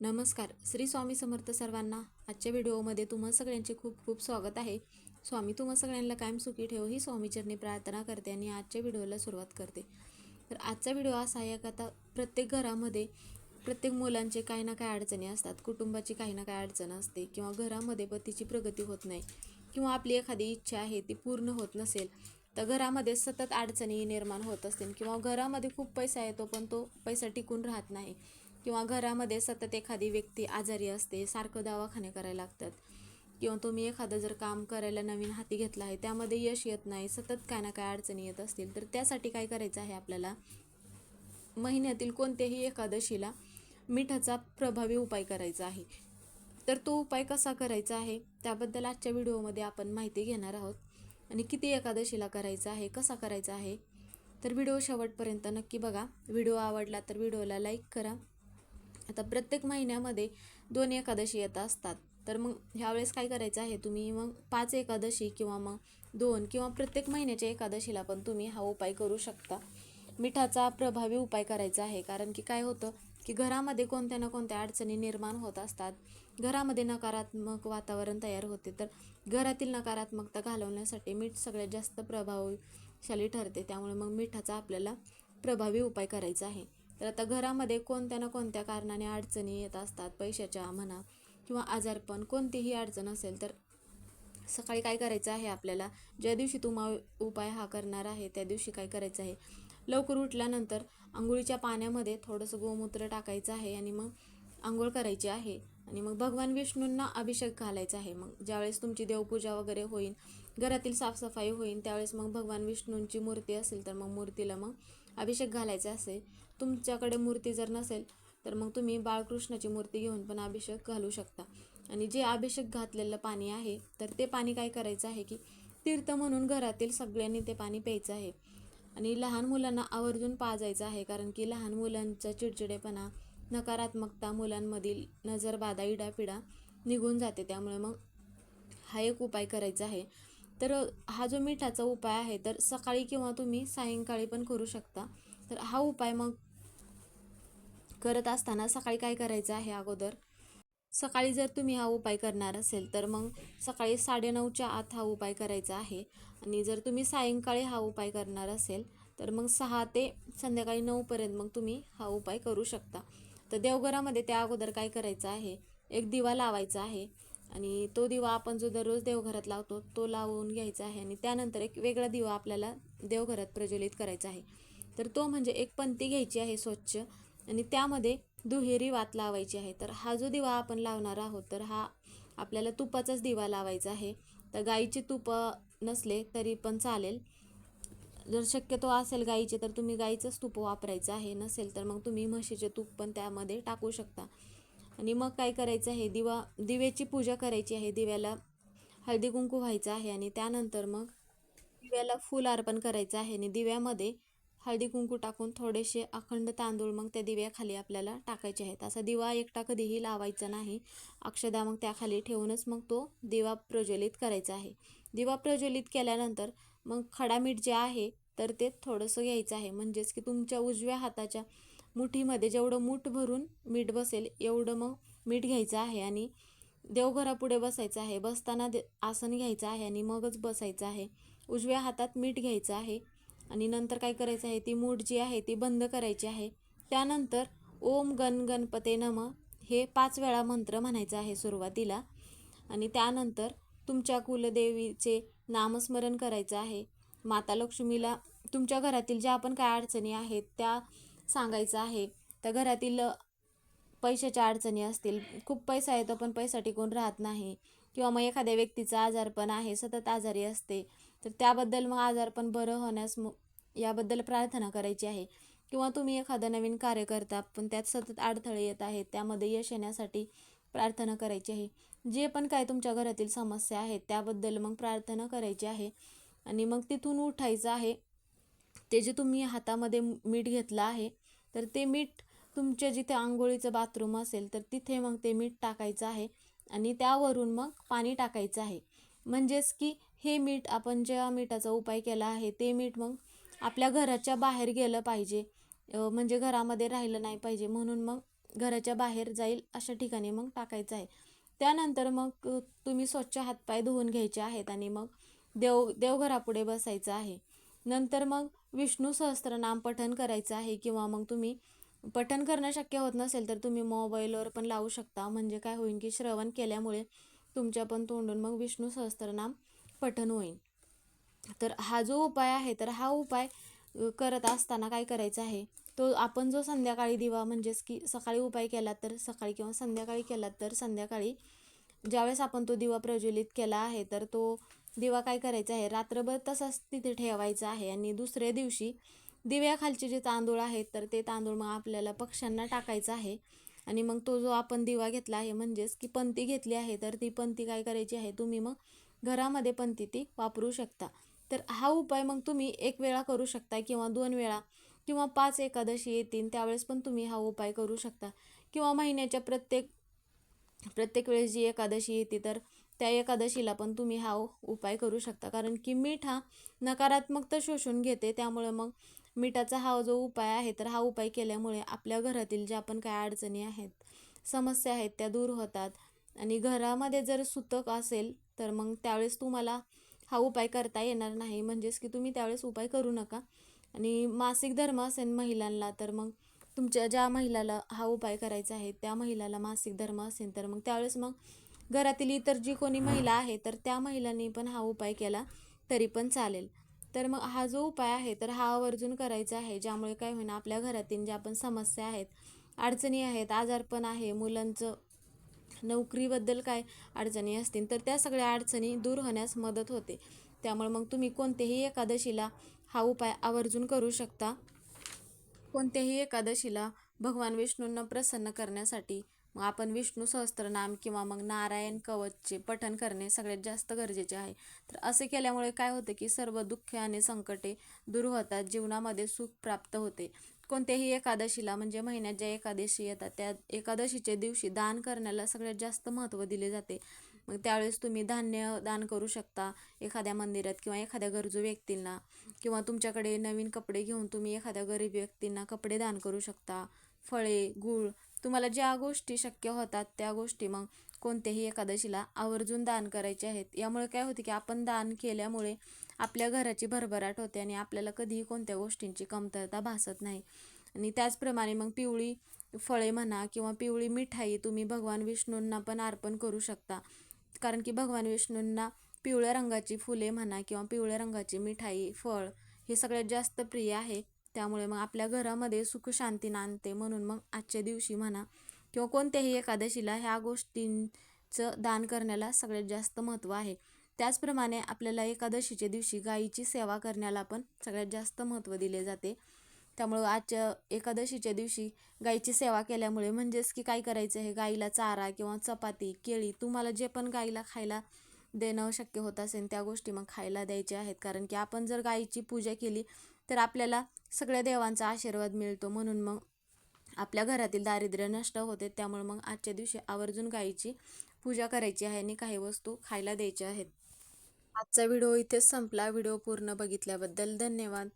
नमस्कार. श्री स्वामी समर्थ सर्वांना आजच्या व्हिडिओमध्ये तुम्हा सगळ्यांचे खूप खूप स्वागत आहे. स्वामी तुम्हा सगळ्यांना कायम सुखी ठेव ही स्वामीचरणी प्रार्थना करते आणि आजच्या व्हिडिओला सुरुवात करते. तर आजचा व्हिडिओ असा आहे का आता प्रत्येक घरामध्ये प्रत्येक मुलांचे काही ना काही अडचणी असतात. कुटुंबाची काही ना काही अडचण असते किंवा घरामध्ये पतीची प्रगती होत नाही किंवा आपली एखादी इच्छा आहे ती पूर्ण होत नसेल तर घरामध्ये सतत अडचणी निर्माण होत असतील किंवा घरामध्ये खूप पैसा येतो पण तो पैसा टिकून राहत नाही. किंवा घरामध्ये सतत एखादी व्यक्ती आजारी असते सारखं दवाखाने करायला लागतात. किंवा तुम्ही एखादं जर काम करायला नवीन हाती घेतलं आहे त्यामध्ये यश येत नाही सतत काय ना काय अडचणी येत असतील तर त्यासाठी काय करायचं आहे आपल्याला? महिन्यातील कोणत्याही एकादशीला मिठाचा प्रभावी उपाय करायचा आहे. तर तो उपाय कसा करायचा आहे? त्याबद्दल आजच्या व्हिडिओमध्ये आपण माहिती घेणार आहोत. आणि किती एकादशीला करायचा आहे कसा करायचा आहे? तर व्हिडिओ शेवटपर्यंत नक्की बघा. व्हिडिओ आवडला तर व्हिडिओला लाईक करा. आता प्रत्येक महिन्यामध्ये दोन एकादशी येत असतात. तर मग ह्यावेळेस काय करायचं आहे? तुम्ही मग पाच एकादशी किंवा मग दोन किंवा प्रत्येक महिन्याच्या एकादशीला पण तुम्ही हा उपाय करू शकता. मिठाचा प्रभावी उपाय करायचा आहे. कारण की काय होतं की घरामध्ये कोणत्या ना कोणत्या अडचणी निर्माण होत असतात. घरामध्ये नकारात्मक वातावरण तयार होते. तर घरातील नकारात्मकता घालवण्यासाठी मीठ सगळ्यात जास्त प्रभावशाली ठरते. त्यामुळे मग मिठाचा आपल्याला प्रभावी उपाय करायचा आहे. तर आता घरामध्ये कोणत्या ना कोणत्या कारणाने अडचणी येत असतात पैशाच्या म्हणा किंवा आजारपण कोणतीही अडचण असेल तर सकाळी काय करायचं आहे आपल्याला? ज्या दिवशी तुम्हा उपाय हा करणार आहे त्या दिवशी काय करायचं आहे? लवकर उठल्यानंतर आंघोळीच्या पाण्यामध्ये थोडंसं गोमूत्र टाकायचं आहे आणि मग आंघोळ करायची आहे. आणि मग भगवान विष्णूंना अभिषेक घालायचा आहे. मग ज्यावेळेस तुमची देवपूजा वगैरे होईल घरातील साफसफाई होईल त्यावेळेस मग भगवान विष्णूंची मूर्ती असेल तर मग मूर्तीला मग अभिषेक घालायचा असेल तुमच्याकडे मूर्ती जर नसेल तर मग तुम्ही बाळकृष्णाची मूर्ती घेऊन पण अभिषेक घालू शकता. आणि जे अभिषेक घातलेलं पाणी आहे तर ते पाणी काय करायचं आहे की तीर्थ म्हणून घरातील सगळ्यांनी ते पाणी प्यायचं आहे. आणि लहान मुलांना आवर्जून पाजायचं आहे कारण की लहान मुलांचा चिडचिडेपणा नकारात्मकता मुलांमधील नजरबाधा इडापिडा निघून जाते. त्यामुळे मग हा एक उपाय करायचा आहे. तर हा जो मिठाचा उपाय आहे तर सकाळी किंवा तुम्ही सायंकाळी पण करू शकता. तर हा उपाय मग करत असताना सकाळी काय करायचं आहे अगोदर? सकाळी जर तुम्ही हा उपाय करणार असेल तर मग सकाळी साडेनऊच्या आत हा उपाय करायचा आहे. आणि जर तुम्ही सायंकाळी हा उपाय करणार असेल तर मग सहा ते संध्याकाळी नऊपर्यंत मग तुम्ही हा उपाय करू शकता. तर देवघरामध्ये त्या अगोदर काय करायचं आहे? एक दिवा लावायचा आहे. आणि तो दिवा आपण जो दररोज देवघरात लावतो तो लावून घ्यायचा आहे आणि त्यानंतर एक वेगळा दिवा आपल्याला देवघरात प्रज्वलित करायचा आहे. तर तो म्हणजे एक पंती घ्यायची आहे स्वच्छ आणि त्यामध्ये दुहेरी वात लावायची आहे. तर हा जो दिवा आपण लावणार आहोत तर हा आपल्याला तुपाचाच दिवा लावायचा आहे. तर गाईचे तूप नसले तरी पण चालेल. जर शक्यतो असेल गाईचे तर तुम्ही गाईचंच तूप वापरायचं आहे. नसेल तर मग तुम्ही म्हशीचे तूप पण त्यामध्ये टाकू शकता. आणि मग काय करायचं आहे? दिवा दिव्याची पूजा करायची आहे. दिव्याला हळदी कुंकू व्हायचं आहे आणि त्यानंतर मग दिव्याला फूल अर्पण करायचं आहे आणि दिव्यामध्ये हळदी कुंकू टाकून थोडेसे अखंड तांदूळ मग त्या दिव्याखाली आपल्याला टाकायचे आहेत. असा दिवा एकटा कधीही लावायचा नाही. अक्षदा मग त्याखाली ठेवूनच मग तो दिवा प्रज्वलित करायचा आहे. दिवा प्रज्वलित केल्यानंतर मग खडा मीठ जे आहे तर ते थोडंसं घ्यायचं आहे. म्हणजेच की तुमच्या उजव्या हाताच्या मुठीमध्ये जेवढं मूठ भरून मीठ बसेल एवढं मग मीठ घ्यायचं आहे आणि देवघरापुढे बसायचं आहे. बसताना दे आसन घ्यायचं आहे आणि मगच बसायचं आहे. उजव्या हातात मीठ घ्यायचं आहे आणि नंतर काय करायचं आहे? ती मूठ जी आहे ती बंद करायची आहे. त्यानंतर ओम गण गणपते नम हे पाच वेळा मंत्र म्हणायचं आहे सुरुवातीला आणि त्यानंतर तुमच्या कुलदेवीचे नामस्मरण करायचं आहे. माता लक्ष्मीला तुमच्या घरातील ज्या पण काय अडचणी आहेत त्या सांगायचं आहे. तर घरातील पैशाच्या अडचणी असतील खूप पैसा येतो पण पैसा टिकून राहत नाही. किंवा मग एखाद्या व्यक्तीचा आजारपण आहे सतत आजारी असते तर त्याबद्दल मग आजारपण बरं होण्यास मग याबद्दल प्रार्थना करायची आहे. किंवा तुम्ही एखादं नवीन कार्य करता पण त्यात सतत अडथळे येत आहेत त्यामध्ये यश येण्यासाठी प्रार्थना करायची आहे. जे पण काय तुमच्या घरातील समस्या आहेत त्याबद्दल मग प्रार्थना करायची आहे. आणि मग तिथून उठायचं आहे ते जे तुम्ही हातामध्ये मीठ घेतलं आहे तर ते मीठ तुमच्या जिथे आंघोळीचं बाथरूम असेल तर तिथे मग ते मीठ टाकायचं आहे आणि त्यावरून मग पाणी टाकायचं आहे. म्हणजेच की हे मीठ आपण ज्या मिठाचा उपाय केला आहे ते मीठ मग आपल्या घराच्या बाहेर गेलं पाहिजे. म्हणजे घरामध्ये राहिलं नाही पाहिजे म्हणून मग घराच्या बाहेर जाईल अशा ठिकाणी मग टाकायचं आहे. त्यानंतर मग तुम्ही स्वच्छ हातपाय धुवून घ्यायचे आहेत आणि मग देव देवघरापुढे बसायचं आहे. नंतर मग विष्णू सहस्त्रनाम पठण करायचं आहे किंवा मग तुम्ही पठण करणं शक्य होत नसेल तर तुम्ही मोबाईलवर पण लावू शकता. म्हणजे काय होईल की श्रवण केल्यामुळे तुमच्या पण तोंडून मग विष्णू सहस्त्रनाम पठण होईल. तर हा जो उपाय आहे तर हा उपाय करत असताना काय करायचं आहे? तो आपण जो संध्याकाळी दिवा म्हणजेच की सकाळी उपाय केला तर सकाळी किंवा संध्याकाळी केला तर संध्याकाळी ज्यावेळेस आपण तो दिवा प्रज्वलित केला आहे तर तो दिवा काय करायचा आहे? रात्रभर तसाच तिथे ठेवायचा आहे आणि दुसऱ्या दिवशी दिव्याखालचे जे तांदूळ आहेत तर ते तांदूळ मग आपल्याला पक्ष्यांना टाकायचा आहे. आणि मग तो जो आपण दिवा घेतला आहे म्हणजेच की पंती घेतली आहे तर ती पंती काय करायची आहे? तुम्ही मग घरामध्ये पंती ती वापरू शकता. तर हा उपाय मग तुम्ही एक वेळा करू शकता किंवा दोन वेळा किंवा पाच एकादशी येतील त्यावेळेस पण तुम्ही हा उपाय करू शकता. किंवा महिन्याच्या प्रत्येक प्रत्येक वेळेस जी एकादशी येते तर त्या एकादशीला पण तुम्ही हा उपाय करू शकता. कारण की मीठ हा नकारात्मकता शोषून घेते. त्यामुळे मग मिठाचा हा जो उपाय आहे तर हा उपाय केल्यामुळे आपल्या घरातील ज्या पण काय अडचणी आहेत समस्या आहेत त्या दूर होतात. आणि घरामध्ये जर सुतक असेल तर मग त्यावेळेस तुम्हाला हा उपाय करता येणार नाही. म्हणजेच की तुम्ही त्यावेळेस उपाय करू नका. आणि मासिक धर्म असेल महिलांना तर मग तुमच्या ज्या महिलाला हा उपाय करायचा आहे त्या महिलाला मासिक धर्म असेल तर मग त्यावेळेस मग घरातील इतर जी कोणी महिला आहे तर त्या महिलांनी पण हा उपाय केला तरी पण चालेल. तर मग हा जो उपाय आहे तर हा आवर्जून करायचा आहे ज्यामुळे काय होईना आपल्या घरातील ज्या पण समस्या आहेत अडचणी आहेत आजारपण आहे मुलांचं नोकरीबद्दल काय अडचणी असतील तर त्या सगळ्या अडचणी दूर होण्यास मदत होते. त्यामुळे मग तुम्ही कोणत्याही एकादशीला हा उपाय आवर्जून करू शकता. कोणत्याही एकादशीला भगवान विष्णूंना प्रसन्न करण्यासाठी मग आपण विष्णू सहस्त्रनाम किंवा मग नारायण कवचचे पठण करणे सगळ्यात जास्त गरजेचे आहे. तर असे केल्यामुळे काय होते की सर्व दुःख आणि संकटे दूर होतात जीवनामध्ये सुख प्राप्त होते. कोणत्याही एकादशीला म्हणजे महिन्यात ज्या एकादशी येतात त्या एकादशीच्या दिवशी दान करण्याला सगळ्यात जास्त महत्त्व दिले जाते. मग त्यावेळेस तुम्ही धान्य दान करू शकता एखाद्या मंदिरात किंवा एखाद्या गरजू व्यक्तींना. किंवा तुमच्याकडे नवीन कपडे घेऊन तुम्ही एखाद्या गरीब व्यक्तींना कपडे दान करू शकता. फळे गूळ तुम्हाला ज्या गोष्टी शक्य होतात त्या गोष्टी मग कोणत्याही एकादशीला आवर्जून दान करायचे आहेत. यामुळे काय होते की आपण दान केल्यामुळे आपल्या घराची भरभराट होते आणि आपल्याला कधीही कोणत्या गोष्टींची कमतरता भासत नाही. आणि त्याचप्रमाणे मग पिवळी फळे म्हणा किंवा पिवळी मिठाई तुम्ही भगवान विष्णूंना पण अर्पण करू शकता. कारण की भगवान विष्णूंना पिवळ्या रंगाची फुले म्हणा किंवा पिवळ्या रंगाची मिठाई फळ हे सगळ्यात जास्त प्रिय आहे. त्यामुळे मग आपल्या घरामध्ये सुख शांती नांदते. म्हणून मग आजच्या दिवशी म्हणा किंवा कोणत्याही एकादशीला ह्या गोष्टींचं दान करण्याला सगळ्यात जास्त महत्त्व आहे. त्याचप्रमाणे आपल्याला एकादशीच्या दिवशी गायीची सेवा करण्याला पण सगळ्यात जास्त महत्त्व दिले जाते. त्यामुळं आजच्या एकादशीच्या दिवशी गाईची सेवा केल्यामुळे म्हणजेच की काय करायचं आहे गाईला चारा किंवा चपाती केळी तुम्हाला जे पण गाईला खायला देणं शक्य होत असेल त्या गोष्टी मग खायला द्यायच्या आहेत. कारण की आपण जर गाईची पूजा केली तर आपल्याला सगळ्या देवांचा आशीर्वाद मिळतो. म्हणून मग आपल्या घरातील दारिद्र्य नष्ट होते. त्यामुळे मग आजच्या दिवशी आवर्जून गाईची पूजा करायची आहे आणि काही वस्तू खायला द्यायच्या आहेत. आजचा व्हिडिओ इथेच संपला. व्हिडिओ पूर्ण बघितल्याबद्दल धन्यवाद.